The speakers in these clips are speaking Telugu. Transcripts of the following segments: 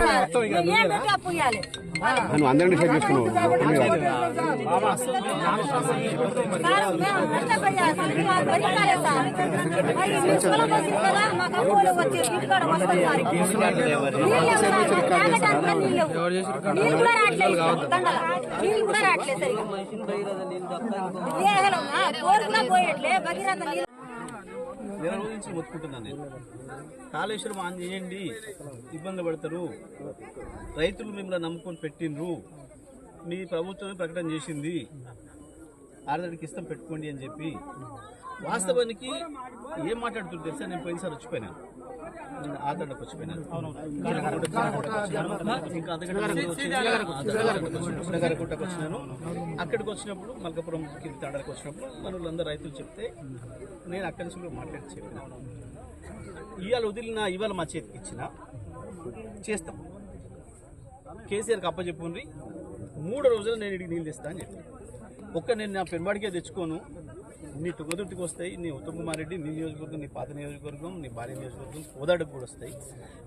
ఏంటంటే అప్పు ఇవ్వాలి నువ్వు అందరినీ డిసైడ్ చేసుకున్నావు సార్, కూడా రావట్లేదు సరిగా. పోయట్లే భగీరథ నీళ్ళు నెల రోజుల నుంచి మొత్తుకుంటున్నాను నేను. కాళేశ్వరం ఆన్ చేయండి ఇబ్బంది పడతారు. రైతులు మిమ్మల్ని నమ్ముకొని పెట్టిండ్రు. మీ ప్రభుత్వం ప్రకటన చేసింది. ఆరుదడికి ఇష్టం పెట్టుకోండి అని చెప్పి. వాస్తవానికి ఏం మాట్లాడుతుంది తెలుసా? నేను పోయినసారి వచ్చిపోయినాను నేను ఆదరణకు వచ్చిపోయినాను ఇంకా వచ్చినాను అక్కడికి వచ్చినప్పుడు మల్కాపురం కింది తాడలకు వచ్చినప్పుడు మన రైతులు చెప్తే నేను అక్కడి నుంచి కూడా మాట్లాడి చెప్పినాను ఇవాళ వదిలిన ఇవాళ మా చేతికి ఇచ్చిన చేస్తాం. కేసీఆర్కి అప్పచెప్పుండ్రి. మూడు రోజులు నేను ఇడికి నీళ్ళు ఇస్తా అని చెప్పి ఒక్క నేను నా పెన్బాడికే తెచ్చుకోను. నీ తుంగదుర్తికి వస్తాయి నీ ఉత్తమ్ కుమార్ రెడ్డి నీ నియోజకవర్గం నీ పాత నియోజకవర్గం నీ భార్య నియోజకవర్గం కోదాడకు కూడా వస్తాయి.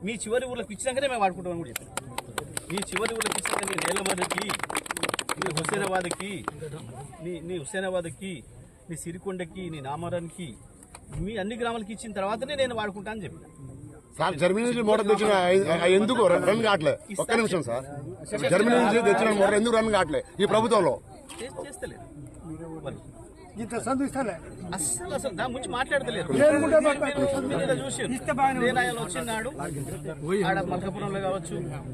మీ చివరి ఊళ్ళకి ఇచ్చినాకనే మేము వాడుకుంటామని కూడా చెప్పాను మీ చివరి ఊళ్ళకి ఇచ్చినాక నీ నేలమదకి నీ హుసేనాబాద్కి నీ నీ హుసేనాబాద్కి నీ సిరికొండకి నీ నామరానికి మీ అన్ని గ్రామాలకి ఇచ్చిన తర్వాతనే నేను వాడుకుంటా అని చెప్పాను. సార్ జర్మనీ నుంచి మోటార్ తెచ్చిన ఎందుకు రన్ కావట్లే? ఒక్క నిమిషం సార్. జర్మనీ నుంచి తెచ్చిన మోటార్ ఎందుకు రన్ కావట్లే ఈ ప్రభుత్వంలో? చేస్తలేదు. ఇంత సందు ఇస్తాలే అస్సలు అసలు దాని గురించి ఇలా చూసారు నేను ఆయన వచ్చినాడు. ఆడ మల్కాపురంలో కావచ్చు.